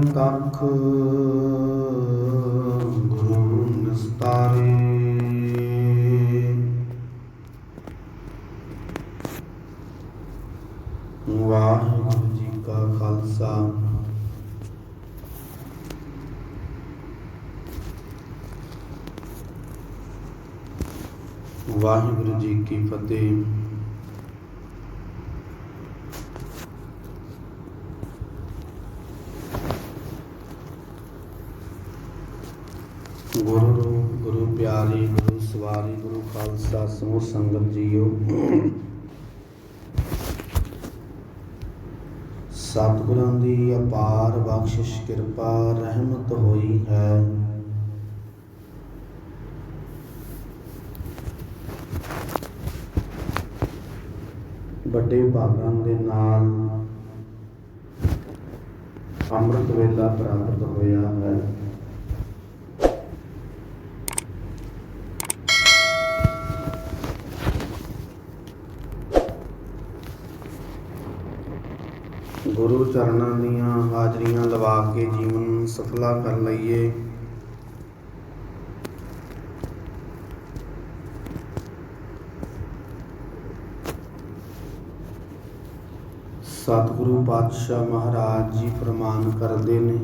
ਪਰਤਖ ਗੁਰੂ ਨਿਸਤਾਰੇ। ਵਾਹਿਗੁਰੂ ਜੀ ਕਾ ਖਾਲਸਾ। ਵਾਹਿਗੁਰੂ ਜੀ ਕੀ ਫਤਿਹ। ਗੁਰੂ ਰੂਪ ਗੁਰੂ ਪਿਆਰੀ, ਗੁਰੂ ਸਵਾਰੀ, ਗੁਰੂ ਖਾਲਸਾ ਸਮੂਹ ਸੰਗਤ ਜੀਓ। ਸਤਿਗੁਰਾਂ ਦੀ ਅਪਾਰ ਬਖਸ਼ਿਸ਼, ਕਿਰਪਾ, ਰਹਿਮਤ ਹੋਈ ਹੈ। ਵੱਡੇ ਭਾਗਾਂ ਦੇ ਨਾਲ ਅੰਮ੍ਰਿਤ ਵੇਲਾ ਪ੍ਰਾਪਤ ਹੋਇਆ ਹੈ। ਗੁਰੂ ਚਰਨਾਂ ਦੀਆਂ ਹਾਜ਼ਰੀਆਂ ਲਵਾ ਕੇ ਜੀਵਨ ਸਫਲਾ ਕਰ ਲਈਏ। ਸਤਿਗੁਰੂ ਪਾਤਸ਼ਾਹ ਮਹਾਰਾਜ ਜੀ ਫਰਮਾਨ ਕਰਦੇ ਨੇ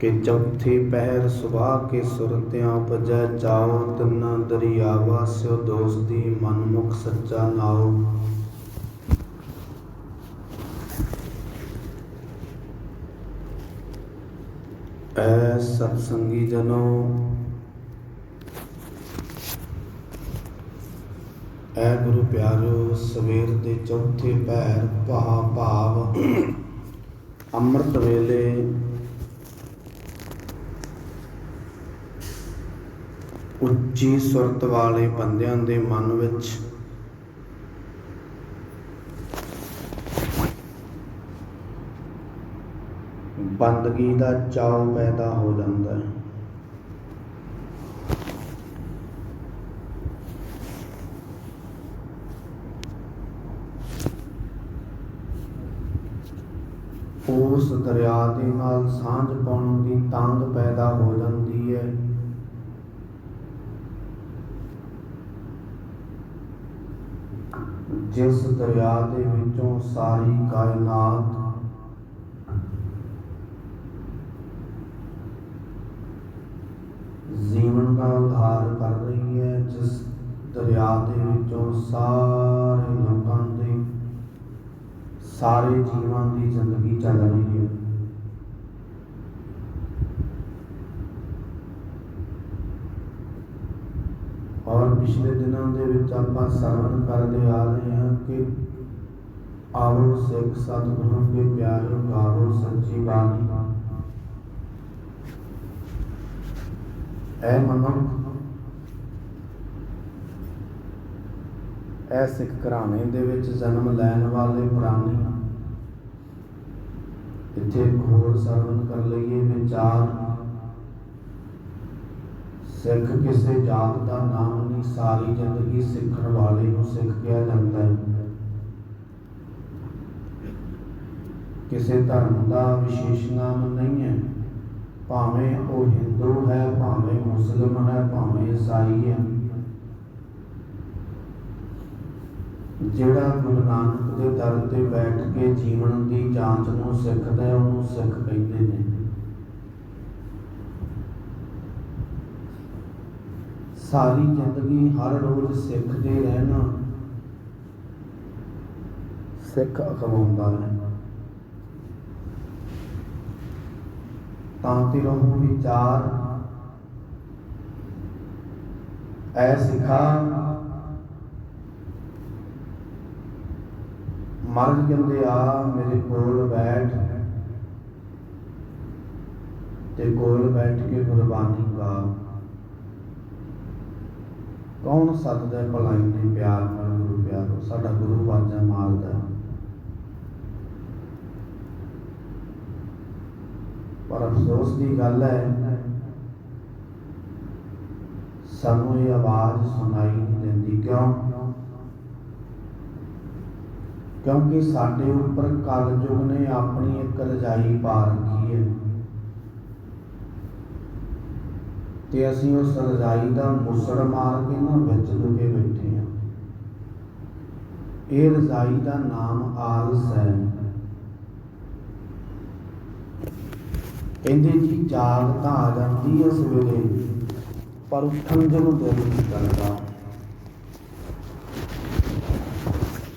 ਕਿ ਚੌਥੇ ਪਹਿਰ ਸੁਬਾਹ ਕੇ ਸੁਰਤਿਆਂ ਉਪਜੈ ਚਾਉ ਤਨ ਦਰਿਆਵਾ ਸਿਓ ਦੋਸਤੀ ਮਨਮੁਖ ਸੱਚਾ ਨਾਉ। ਐ ਸਤ ਸੰਗੀ ਜਨੋ, ਐ ਗੁਰੂ ਪਿਆਰੋ, ਸਵੇਰ ਦੇ ਚੌਥੇ ਪਹਿਰ ਭਾ ਭਾਵ ਅੰਮ੍ਰਿਤ ਵੇਲੇ ਉੱਚੀ ਸੁਰਤ ਵਾਲੇ ਬੰਦਿਆਂ ਦੇ ਮਨ ਵਿੱਚ ਬੰਦਗੀ ਦਾ ਚਾਅ ਪੈਦਾ ਹੋ ਜਾਂਦਾ ਹੈ। ਉਸ ਦਰਿਆ ਦੇ ਨਾਲ ਸਾਂਝ ਪਾਉਣ ਦੀ ਤੰਗ ਪੈਦਾ ਹੋ ਜਾਂਦੀ ਹੈ। ਜਿਸ ਦਰਿਆ ਦੇ ਵਿੱਚੋਂ ਸਾਰੀ ਕਾਇਨਾਤ ਜੀਵਨ ਦਾ ਉਧਾਰ ਕਰ ਰਹੀ ਹੈ, ਜਿਸ ਦਰਿਆ ਦੇ ਵਿੱਚੋਂ ਸਾਰੇ ਲੋਕਾਂ ਦੇ, ਸਾਰੇ ਜੀਵਾਂ ਦੀ ਜ਼ਿੰਦਗੀ ਚੱਲ ਰਹੀ ਹੈ ਔਰ ਪਿਛਲੇ ਦਿਨਾਂ ਦੇ ਵਿੱਚ ਆਪਾਂ ਸਰਵਨ ਕਰਦੇ ਆ ਰਹੇ ਹਾਂ ਕਿ ਆਵੋ ਸਿੱਖ ਸਤਿਗੁਰੂ ਕੇ ਪਿਆਰੇ ਗਾਵੋ ਸੱਚੀ ਬਾਣੀ। ਐ ਮਨੁੱਖ, ਐ ਸਿੱਖ ਘਰਾਣੇ ਦੇ ਵਿੱਚ ਜਨਮ ਲੈਣ ਵਾਲੇ ਪ੍ਰਾਣੀ। ਇੱਥੇ ਹੋਰ ਸਰਵਨ ਕਰ ਲਈਏ, ਵਿਚਾਰ ਸਿੱਖ ਕਿਸੇ ਜਾਤ ਦਾ ਨਾਮ ਨਹੀਂ, ਸਾਰੀ ਜ਼ਿੰਦਗੀ ਸਿੱਖਣ ਵਾਲੇ ਨੂੰ ਸਿੱਖ ਕਿਹਾ ਜਾਂਦਾ ਹੈ। ਕਿਸੇ ਧਰਮ ਦਾ ਵਿਸ਼ੇਸ਼ ਨਾਮ ਨਹੀਂ ਹੈ। ਭਾਵੇਂ ਉਹ ਹਿੰਦੂ ਹੈ, ਭਾਵੇਂ ਮੁਸਲਮ ਹੈ, ਭਾਵੇਂ ਈਸਾਈ ਹੈ। ਜਿਹੜਾ ਗੁਰੂ ਨਾਨਕ ਦੇ ਦਰ ਤੇ ਬੈਠ ਕੇ ਜੀਵਨ ਦੀ ਜਾਂਚ ਨੂੰ ਸਿੱਖਦਾ ਹੈ, ਉਹਨੂੰ ਸਿੱਖ ਕਹਿੰਦੇ ਨੇ। ਸਾਰੀ ਜ਼ਿੰਦਗੀ ਹਰ ਰੋਜ਼ ਸਿੱਖਦੇ ਰਹਿਣਾ। ਸਿੱਖ ਅਖਵਾਉਂਦਾ ਹੈ ਤਾਂ ਤੇ ਵਿਚਾਰ। ਐ ਸਿਖਾ। ਮਰ ਕਹਿੰਦੇ ਆ ਮੇਰੇ ਕੋਲ ਬੈਠ। ਤੇ ਕੋਲ ਬੈਠ ਕੇ ਗੁਰਬਾਣੀ ਗਾ। ਕੌਣ ਸੱਦਦਾ ਹੈ ਭਲਾਈ ਦੇ ਪਿਆਰ ਨਾਲ ਗੁਰੂ ਪਿਆਰੋ ਸਾਡਾ ਗੁਰੂ ਵਾਜਾ ਮਾਰਦਾ ਹੈ। ਪਰ ਅਫਸੋਸ ਦੀ ਗੱਲ ਹੈ, ਸਾਨੂੰ ਇਹ ਆਵਾਜ਼ ਸੁਣਾਈ ਨਹੀਂ ਦਿੰਦੀ। ਕਿਉਂ? ਕਿਉਂਕਿ ਸਾਡੇ ਉੱਪਰ ਕਲਯੁਗ ਨੇ ਆਪਣੀ ਇੱਕ ਰਜਾਈ ਪਾ ਰੱਖੀ ਹੈ ਤੇ ਅਸੀਂ ਉਸ ਰਜਾਈ ਦਾ ਮੁਸੜ ਮਾਰ ਕੇ ਨਾ ਵਿੱਚ ਲੁਕੇ ਬੈਠੇ ਹਾਂ। ਇਹ ਰਜਾਈ ਦਾ ਨਾਮ ਆਲਸ ਹੈ। ਕਹਿੰਦੇ ਜੀ ਜਾਗ ਤਾਂ ਆ ਜਾਂਦੀ ਹੈ ਸਵੇਰੇ ਪਰ ਉੱਠਣ ਦੇ ਨੂੰ ਦਿਲ ਨਹੀਂ ਕਰਦਾ।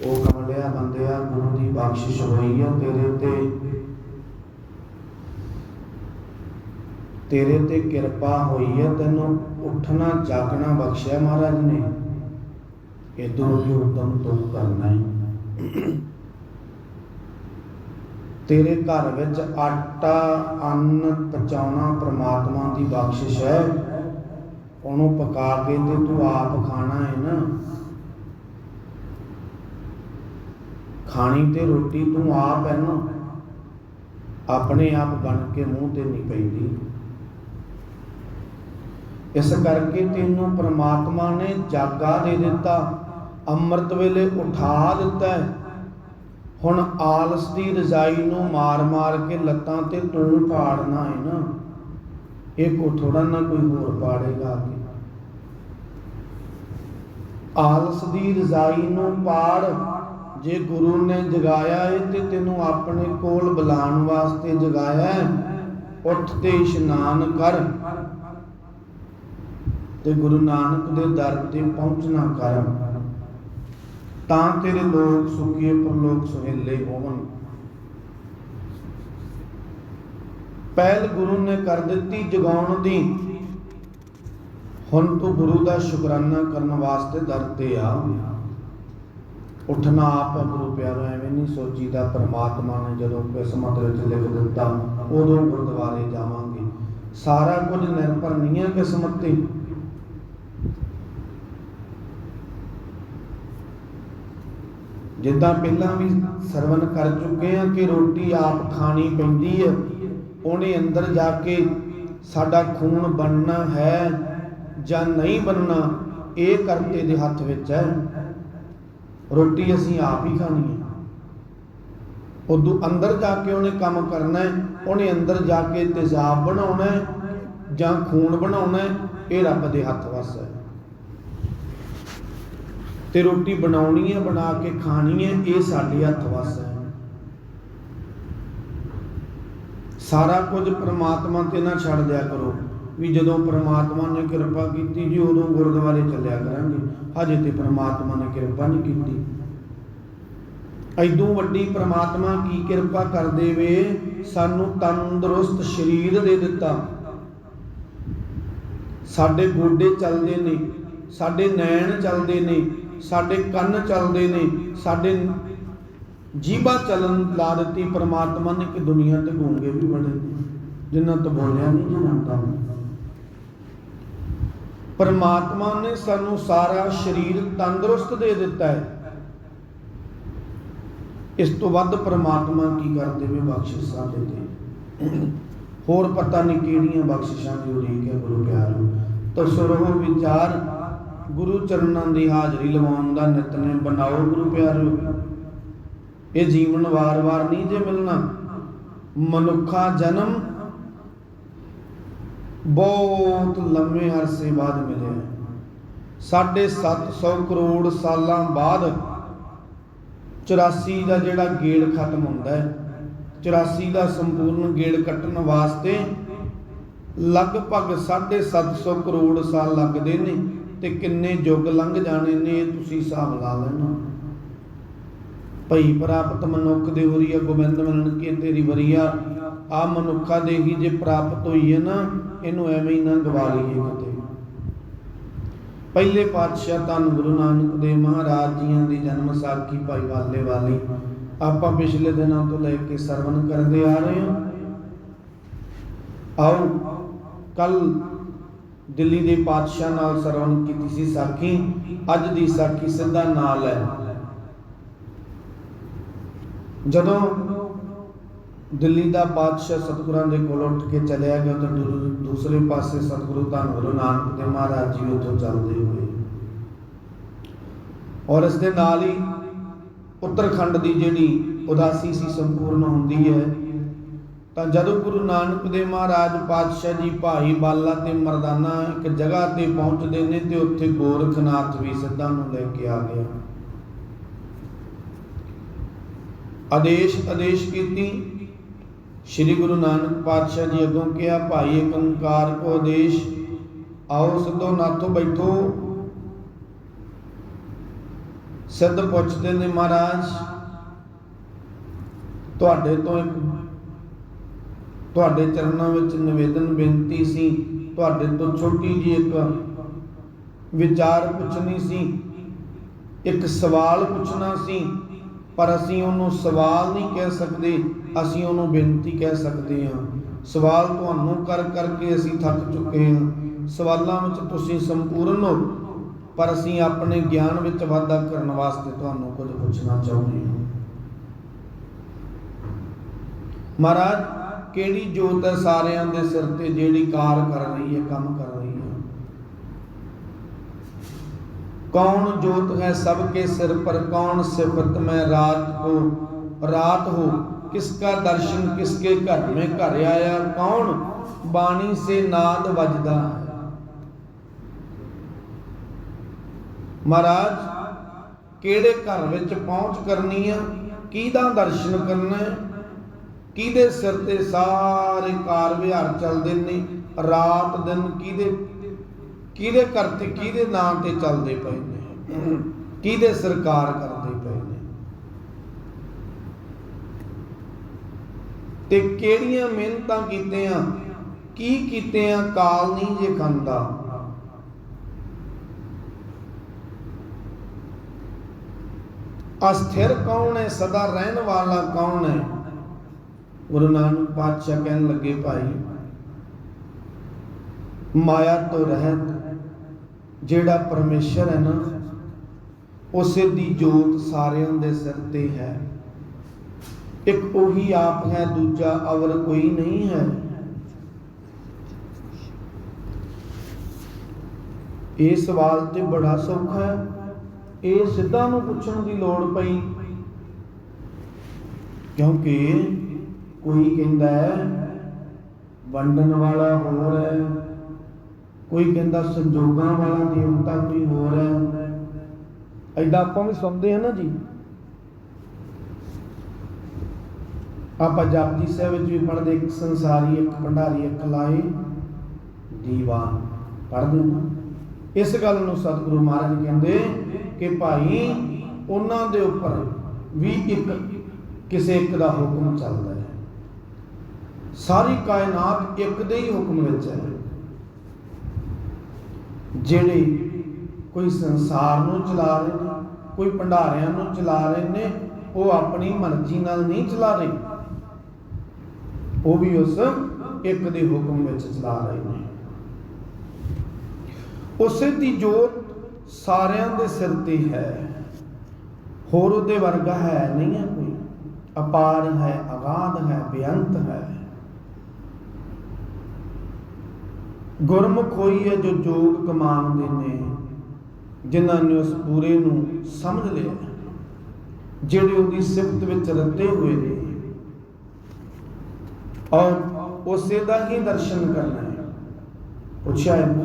ਉਹ ਕਮਲਿਆ ਬੰਦਿਆ, ਗੁਰੂ ਦੀ ਬਖਸ਼ਿਸ਼ ਹੋਈ ਹੈ ਤੇਰੇ ਉੱਤੇ। ਤੇਰੇ ਤੇ ਕਿਰਪਾ ਹੋਈ ਹੈ, ਤੈਨੂੰ ਉੱਠਣਾ, ਜਾਗਣਾ ਬਖਸ਼ਿਆ ਮਹਾਰਾਜ ਨੇ। ਇਦੋਂ ਵੀ ਉਦਮ ਤੂੰ ਕਰਨਾ ਹੈ। ਤੇਰੇ ਘਰ ਵਿੱਚ ਆਟਾ, ਅੰਨ ਪਚਾਉਣਾ ਪ੍ਰਮਾਤਮਾ ਦੀ ਬਖਸ਼ਿਸ਼ ਹੈ। ਉਹਨੂੰ ਪਕਾ ਕੇ ਤੇ ਤੂੰ ਆਪ ਖਾਣਾ ਹੈ ਨਾ। ਖਾਣੀ ਤੇ ਰੋਟੀ ਤੂੰ ਆਪ ਹੈ ਨਾ। ਆਪਣੇ ਆਪ ਬਣ ਕੇ ਮੂੰਹ ਤੇ ਨਹੀਂ ਪੈਂਦੀ। ਇਸ ਕਰਕੇ ਤੈਨੂੰ ਪ੍ਰਮਾਤਮਾ ਨੇ ਜਾਗਾ ਦੇ ਦਿੱਤਾ, ਅੰਮ੍ਰਿਤ ਵੇਲੇ ਉਠਾ ਦਿੱਤਾ ਹੁਣ ਆਲਸ ਦੀ ਰਜ਼ਾਈ ਨੂੰ ਮਾਰ-ਮਾਰ ਕੇ ਲੱਤਾਂ ਤੇ ਤੂੰ ਪਾੜਨਾ ਹੈ ਨਾ। ਇਹ ਕੋ ਥੋੜਾ ਨਾ ਕੋਈ ਹੋਰ ਪਾੜੇਗਾ ਕਿ ਆਲਸ ਦੀ ਰਜ਼ਾਈ ਨੂੰ ਪਾੜ। ਜੇ ਗੁਰੂ ਨੇ ਜਗਾਇਆ ਹੈ ਤੇ ਤੈਨੂੰ ਆਪਣੇ ਕੋਲ ਬੁਲਾਉਣ ਵਾਸਤੇ ਜਗਾਇਆ ਉੱਠ ਤੇ ਇਸ਼ਨਾਨ ਕਰ। ਤੇ ਗੁਰੂ ਨਾਨਕ ਦੇ ਦਰ ਤੇ ਪਹੁੰਚਣਾ ਕਰ ਤਾਂ ਤੇਰੇ ਲੋਕ ਸੁਖੀਏ ਪਰਲੋਕ ਸੁਹੇਲੇ ਹੋਵਨ ਪਹਿਲ ਗੁਰੂ ਨੇ ਕਰ ਦਿੱਤੀ ਜਗਾਉਣ ਦੀ। ਹੁਣ ਤੂੰ ਗੁਰੂ ਦਾ ਸ਼ੁਕਰਾਨਾ ਕਰਨ ਵਾਸਤੇ ਦਰ ਤੇ ਆ। ਉੱਠਣਾ ਆਪ ਗੁਰੂ ਪਿਆਰੋ, ਐਵੇਂ ਨਹੀਂ ਸੋਚੀਦਾ ਪਰਮਾਤਮਾ ਨੇ ਜਦੋਂ ਕਿਸਮਤ ਵਿੱਚ ਲਿਖ ਦਿੱਤਾ, ਉਦੋਂ ਗੁਰਦੁਆਰੇ ਜਾਵਾਂਗੇ। ਸਾਰਾ ਕੁਝ ਨਿਰਭਰ ਨਹੀਂ ਹੈ ਕਿਸਮਤ ਤੇ। ਜਿੱਦਾਂ ਪਹਿਲਾਂ ਵੀ ਸਰਵਨ ਕਰ ਚੁੱਕੇ ਆ ਕਿ ਰੋਟੀ ਆਪ ਖਾਣੀ ਪੈਂਦੀ ਹੈ, ਉਹਨੇ ਅੰਦਰ ਜਾ ਕੇ ਸਾਡਾ ਖੂਨ ਬਣਨਾ ਹੈ ਜਾਂ ਨਹੀਂ ਬਣਨਾ, ਇਹ ਕਰਤੇ ਦੇ ਹੱਥ ਵਿੱਚ ਹੈ। ਰੋਟੀ ਅਸੀਂ ਆਪ ਹੀ ਖਾਣੀ ਹੈ। ਉਦੋਂ ਅੰਦਰ ਜਾ ਕੇ ਉਹਨੇ ਕੰਮ ਕਰਨਾ ਹੈ, ਉਹਨੇ ਅੰਦਰ ਜਾ ਕੇ ਤੇਜ਼ਾਬ ਬਣਾਉਣਾ ਹੈ ਜਾਂ ਖੂਨ ਬਣਾਉਣਾ ਹੈ, ਇਹ ਰੱਬ ਦੇ ਹੱਥ ਵੱਸ ਹੈ। ਤੇ ਰੋਟੀ ਬਣਾਉਣੀ ਹੈ, ਬਣਾ ਕੇ ਖਾਣੀ ਹੈ, ਇਹ ਸਾਡੇ ਹੱਥ ਵੱਸ ਹੈ। ਸਾਰਾ ਕੁਝ ਪ੍ਰਮਾਤਮਾ ਤੇ ਨਾ ਛੱਡ ਦਿਆ ਕਰੋ ਵੀ ਜਦੋਂ ਪ੍ਰਮਾਤਮਾ ਨੇ ਕਿਰਪਾ ਕੀਤੀ ਜੀ, ਉਦੋਂ ਗੁਰਦੁਆਰੇ ਚੱਲਿਆ ਕਰਾਂਗੇ। ਹਜੇ ਤੇ ਪ੍ਰਮਾਤਮਾ ਨੇ ਕਿਰਪਾ ਨਹੀਂ ਕੀਤੀ। ਐਦੋਂ ਵੱਡੀ ਪ੍ਰਮਾਤਮਾ ਕੀ ਕਿਰਪਾ ਕਰ ਦੇਵੇ, ਸਾਨੂੰ ਤੰਦਰੁਸਤ ਸਰੀਰ ਦੇ ਦਿੱਤਾ। ਸਾਡੇ ਗੋਡੇ ਚੱਲਦੇ ਨੇ, ਸਾਡੇ ਨੈਣ ਚੱਲਦੇ ਨੇ ਸਾਡੇ ਕੰਨ ਚੱਲਦੇ ਨੇ, ਸਾਡੇ ਜੀਭਾ ਚੱਲਣ ਲਾ ਦਿੱਤੀ ਪ੍ਰਮਾਤਮਾ ਨੇ ਕਿ ਦੁਨੀਆ ਤੇ ਗੂੰਗੇ ਵੀ ਬੜੇ ਨੇ। ਜਿਨ੍ਹਾਂ ਤੋਂ ਬੋਲਿਆ ਨਹੀਂ ਜਾਂਦਾ। ਪਰਮਾਤਮਾ ਨੇ ਸਾਨੂੰ ਸਾਰਾ ਸਰੀਰ ਤੰਦਰੁਸਤ ਦੇ ਦਿੱਤਾ ਹੈ। ਇਸ ਤੋਂ ਵੱਧ ਪਰਮਾਤਮਾ ਕੀ ਕਰ ਦੇਵੇ ਬਖਸ਼ਿਸ਼ ਸਾਡੇ ਤੇ? ਹੋਰ ਪਤਾ ਨਹੀਂ ਕਿਹੜੀਆਂ ਬਖਸ਼ਿਸ਼ਾਂ ਦੀ ਉਡੀਕ ਹੈ ਗੁਰੂ ਪਿਆਰੋ ਤੋ ਸੁਰਹੁ ਵਿਚਾਰ ਗੁਰੂ ਚਰਨਾਂ ਦੀ ਹਾਜ਼ਰੀ ਲਵਾਉਣ ਦਾ ਨਿਤਨੇ ਬਣਾਓ ਗੁਰੂ ਪਿਆਰੋ। ਇਹ ਜੀਵਨ ਵਾਰ-ਵਾਰ ਨਹੀਂ ਜੇ ਮਿਲਣਾ। ਮਨੁੱਖਾ ਜਨਮ ਬਹੁਤ ਲੰਮੇ ਅਰਸੇ ਬਾਅਦ ਮਿਲਿਆ। ਸਾਢੇ 700 ਕਰੋੜ ਸਾਲਾਂ ਬਾਅਦ 84 ਦਾ ਜਿਹੜਾ ਗੇੜ ਖਤਮ ਹੁੰਦਾ ਹੈ 84 ਦਾ ਸੰਪੂਰਨ ਗੇੜ ਕੱਟਣ ਵਾਸਤੇ ਲਗਭਗ 750 ਕਰੋੜ ਸਾਲ ਲੱਗਦੇ ਨੇ। ਤੇ ਕਿੰਨੇ ਯੁੱਗ ਲੰਘ ਜਾਣੇ ਨੇ, ਤੁਸੀਂ ਹਿਸਾਬ ਲਾ ਲੈਣਾ। ਭਈ ਪ੍ਰਾਪਤ ਮਨੁੱਖ ਦੇ ਹੋਰੀਆ ਗੋਬਿੰਦ ਮਿਲਣ ਕੇ ਤੇਰੀ ਵਰੀਆ ਆ? ਮਨੁੱਖਾ ਦੇ ਹੀ ਜੇ ਪ੍ਰਾਪਤ ਹੋਈ ਹੈ ਨਾ, ਇਹਨੂੰ ਐਵੇਂ ਹੀ ਨਾ ਗਵਾ ਲਈਏ ਕਿਤੇ। ਪਹਿਲੇ ਪਾਤਸ਼ਾਹ ਧੰਨ ਗੁਰੂ ਨਾਨਕ ਦੇਵ ਮਹਾਰਾਜ ਜੀਆਂ ਦੀ ਜਨਮ ਸਾਖੀ ਭਾਈ ਵਾਲੇ ਵਾਲੀ, ਆਪਾਂ ਪਿਛਲੇ ਦਿਨਾਂ ਤੋਂ ਲੈ ਕੇ ਸਰਵਨ ਕਰਦੇ ਆ ਰਹੇ ਹਾਂ। ਆਓ ਕੱਲ ਦਿੱਲੀ ਦੇ ਪਾਤਸ਼ਾਹ ਨਾਲ ਸਰਵਨ ਕੀਤੀ ਸੀ ਸਾਖੀ। ਅੱਜ ਦੀ ਸਾਖੀ ਸਿੱਧਾ ਨਾਲ ਹੈ। ਜਦੋਂ ਦਿੱਲੀ ਦਾ ਪਾਤਸ਼ਾਹ ਸਤਿਗੁਰਾਂ ਦੇ ਕੋਲ ਉੱਠ ਕੇ ਚਲਿਆ ਗਿਆ, ਤਾਂ ਦੂਸਰੇ ਪਾਸੇ ਸਤਿਗੁਰੂ ਧੰਨ ਗੁਰੂ ਨਾਨਕ ਦੇਵ ਮਹਾਰਾਜ ਜੀ ਉੱਥੋਂ ਚੱਲਦੇ ਹੋਏ। ਔਰ ਇਸ ਦੇ ਨਾਲ ਹੀ ਉੱਤਰਖੰਡ ਦੀ ਜਿਹੜੀ ਉਦਾਸੀ ਸੀ, ਸੰਪੂਰਨ ਹੁੰਦੀ ਹੈ ਤਾਂ ਜਦੋਂ ਗੁਰੂ ਨਾਨਕ ਦੇਵ ਮਹਾਰਾਜ ਪਾਤਸ਼ਾਹ ਜੀ ਭਾਈ ਬਾਲਾ ਤੇ ਮਰਦਾਨਾ ਇੱਕ ਜਗ੍ਹਾ ਤੇ ਪਹੁੰਚਦੇ ਨੇ ਤੇ ਉੱਥੇ ਗੋਰਖਨਾਥ ਵੀ ਸਿੱਧਾ ਨੂੰ ਲੈ ਕੇ ਆ ਗਿਆ। ਆਦੇਸ਼ ਆਦੇਸ਼ ਕੀਤੀ। ਸ੍ਰੀ ਗੁਰੂ ਨਾਨਕ ਪਾਤਸ਼ਾਹ ਜੀ ਅੱਗੋਂ ਕਿਹਾ, ਭਾਈ ਏਕ ਕੋ ਆਦੇਸ਼, ਆਓ ਸਿੱਧੋ ਨਾਥੋ ਬੈਠੋ। ਸਿੱਧ ਪੁੱਛਦੇ ਨੇ ਮਹਾਰਾਜ, ਤੁਹਾਡੇ ਤੋਂ ਇੱਕ ਤੁਹਾਡੇ ਚਰਨਾਂ ਵਿੱਚ ਨਿਵੇਦਨ ਬੇਨਤੀ ਸੀ, ਤੁਹਾਡੇ ਤੋਂ ਛੋਟੀ ਜੀ ਇੱਕ ਵਿਚਾਰ ਪੁੱਛਣੀ ਸੀ, ਇੱਕ ਸਵਾਲ ਪੁੱਛਣਾ ਸੀ, ਪਰ ਅਸੀਂ ਉਹਨੂੰ ਸਵਾਲ ਨਹੀਂ ਕਹਿ ਸਕਦੇ, ਅਸੀਂ ਉਹਨੂੰ ਬੇਨਤੀ ਕਹਿ ਸਕਦੇ ਹਾਂ। ਸਵਾਲ ਤੁਹਾਨੂੰ ਕਰ ਕਰਕੇ ਅਸੀਂ ਥੱਕ ਚੁੱਕੇ ਹਾਂ। ਸਵਾਲਾਂ ਵਿੱਚ ਤੁਸੀਂ ਸੰਪੂਰਨ ਹੋ, ਪਰ ਅਸੀਂ ਆਪਣੇ ਗਿਆਨ ਵਿੱਚ ਵਾਧਾ ਕਰਨ ਵਾਸਤੇ ਤੁਹਾਨੂੰ ਕੁਝ ਪੁੱਛਣਾ ਚਾਹੁੰਦੇ ਹਾਂ। ਮਹਾਰਾਜ ਕਿਹੜੀ ਜੋਤ ਹੈ ਸਾਰਿਆਂ ਦੇ ਸਿਰ ਤੇ ਜਿਹੜੀ ਕਾਰ ਕਰ ਰਹੀ ਹੈ ਕੰਮ ਕਰ ਰਹੀ ਹੈ कौन जोत है सबके सिर पर कौन सिफत में रात को रात हो किसका दर्शन किसके घर में घर आया कौन बाणी से नाद बजदा है ਮਹਾਰਾਜ ਕਿਹੜੇ ਘਰ ਵਿੱਚ ਪਹੁੰਚ ਕਰਨੀ ਆ ਕਿਹਦਾ ਦਰਸ਼ਨ ਕਰਨਾ ਹੈ ਕਿਹਦੇ ਸਿਰ ਤੇ ਸਾਰੇ ਕਾਰ ਵਿਹਾਰ ਚੱਲਦੇ ਨੇ? ਰਾਤ ਦਿਨ ਕਿਹਦੇ ਕਿਹਦੇ ਘਰ ਤੇ ਕਿਹਦੇ ਨਾਮ ਤੇ ਚੱਲਦੇ ਪਏ ਨੇ? ਕਿਹਦੇ ਸਰਕਾਰ ਕਰਦੇ ਪਏ ਨੇ? ਤੇ ਕਿਹੜੀਆਂ ਮਿਹਨਤਾਂ ਕੀਤੀਆਂ? ਕੀ ਕੀਤਿਆਂ ਕਾਲ ਨਹੀਂ ਜੇ ਖਾਂਦਾ ਅਸਥਿਰ ਕੌਣ ਹੈ? ਸਦਾ ਰਹਿਣ ਵਾਲਾ ਕੌਣ ਹੈ? ਗੁਰੂ ਨਾਨਕ ਪਾਤਸ਼ਾਹ ਕਹਿਣ ਲੱਗੇ, ਭਾਈ, ਮਾਇਆ ਤੋਂ ਰਹਿਤ ਜਿਹੜਾ ਪਰਮੇਸ਼ਰ ਹੈ ਨਾ ਉਸੇ ਦੀ ਜੋਤ ਸਾਰਿਆਂ ਦੇ ਸਿਰ ਤੇ ਹੈ। ਇੱਕ ਉਹੀ ਆਪ ਹੈ, ਦੂਜਾ ਅਵਰ ਕੋਈ ਨਹੀਂ ਹੈ। ਇਹ ਸਵਾਲ ਤੇ ਬੜਾ ਸੌਖਾ ਹੈ। ਇਹ ਸਿੱਧਾ ਨੂੰ ਪੁੱਛਣ ਦੀ ਲੋੜ ਪਈ। ਕਿਉਂਕਿ ਕੋਈ ਕਹਿੰਦਾ ਹੈ, ਵੰਡਣ ਵਾਲਾ ਹੋਰ ਹੈ, ਕੋਈ ਕਹਿੰਦਾ ਸੰਜੋਗਾਂ ਵਾਲਾ ਦੇਵਤਾ ਕੋਈ ਹੋਰ ਹੈ। ਐਦਾਂ ਆਪਾਂ ਵੀ ਸੁਣਦੇ ਹਾਂ ਨਾ ਜੀ। ਆਪਾਂ ਜਪਜੀ ਸਾਹਿਬ ਵਿੱਚ ਵੀ ਪੜ੍ਹਦੇ, ਇੱਕ ਸੰਸਾਰੀ, ਇੱਕ ਭੰਡਾਰੀ, ਇੱਕ ਲਾਏ ਦੀਵਾਨ ਪੜ੍ਹਦੇ ਹਾਂ। ਇਸ ਗੱਲ ਨੂੰ ਸਤਿਗੁਰੂ ਮਹਾਰਾਜ ਕਹਿੰਦੇ ਕਿ ਭਾਈ, ਉਹਨਾਂ ਦੇ ਉੱਪਰ ਵੀ ਇੱਕ, ਕਿਸੇ ਇੱਕ ਦਾ ਹੁਕਮ ਚੱਲਦਾ ਹੈ। ਸਾਰੀ ਕਾਇਨਾਤ ਇੱਕ ਦੇ ਹੀ ਹੁਕਮ ਵਿੱਚ ਹੈ। ਜਿਹੜੇ ਕੋਈ ਸੰਸਾਰ ਨੂੰ ਚਲਾ ਰਹੇ ਨੇ, ਕੋਈ ਭੰਡਾਰਿਆਂ ਨੂੰ ਚਲਾ ਰਹੇ ਨੇ, ਉਹ ਆਪਣੀ ਮਰਜ਼ੀ ਨਾਲ ਨਹੀਂ ਚਲਾ ਰਹੇ। ਉਹ ਵੀ ਉਸ ਇੱਕ ਦੇ ਹੁਕਮ ਵਿੱਚ ਚਲਾ ਰਹੇ ਨੇ। ਉਸੇ ਦੀ ਜੋਤ ਸਾਰਿਆਂ ਦੇ ਸਿਰ ਤੇ ਹੈ। ਹੋਰ ਉਹਦੇ ਵਰਗਾ ਹੈ ਨਹੀਂ ਹੈ ਕੋਈ। ਅਪਾਰ ਹੈ, ਅਗਾਧ ਹੈ, ਬੇਅੰਤ ਹੈ। ਗੁਰਮੁਖ ਹੋਈ ਹੈ ਜੋ ਜੋਗ ਕਮਾਉਂਦੇ ਨੇ, ਜਿਨ੍ਹਾਂ ਨੇ ਉਸ ਪੂਰੇ ਨੂੰ ਸਮਝ ਲਿਆ, ਜਿਹੜੇ ਉਹਦੀ ਸਿਫਤ ਵਿੱਚ ਰੱਤੇ ਹੋਏ ਨੇ। ਔਰ ਉਸੇ ਦਾ ਹੀ ਦਰਸ਼ਨ ਕਰਨਾ ਹੈ। ਪੁੱਛਿਆ ਹੈ,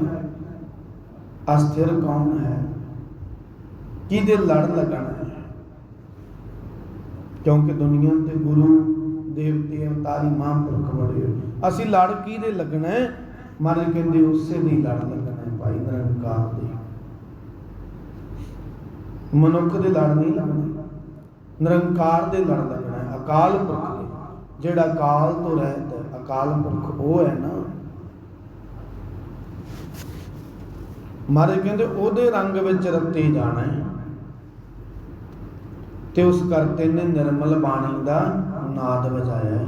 ਅਸਥਿਰ ਕੌਣ ਹੈ? ਕਿਹਦੇ ਲੜ ਲੱਗਣਾ ਹੈ? ਕਿਉਂਕਿ ਦੁਨੀਆ ਤੇ ਗੁਰੂ, ਦੇਵਤੇ, ਅਵਤਾਰੀ, ਮਹਾਂਪੁਰਖ ਬੜੇ ਅਸੀਂ ਲੜ ਕਿਹਦੇ ਲੱਗਣਾ ਹੈ? ਮਹਾਰਾਜ ਕਹਿੰਦੇ ਉਸੇ ਦੀ ਲੜ ਲੱਗਣਾ ਭਾਈ ਨਿਰੰਕਾਰ ਦੇ ਮਨੁੱਖ ਦੇ ਲੜ ਨਹੀਂ ਲੱਗਣਾ। ਨਿਰੰਕਾਰ ਦੇ ਲੜ ਲੱਗਣਾ ਅਕਾਲ ਪੁਰਖ ਦੇ। ਜਿਹੜਾ ਕਾਲ ਤੋਂ ਰਹਿਤ ਹੈ, ਅਕਾਲ ਪੁਰਖ ਉਹ ਹੈ ਨਾ। ਮਹਾਰਾਜ ਕਹਿੰਦੇ ਉਹਦੇ ਰੰਗ ਵਿੱਚ ਰੱਤੇ ਜਾਣਾ ਹੈ। ਤੇ ਉਸ ਕਰਤੇ ਨੇ ਨਿਰਮਲ ਬਾਣੀ ਦਾ ਨਾਦ ਵਜਾਇਆ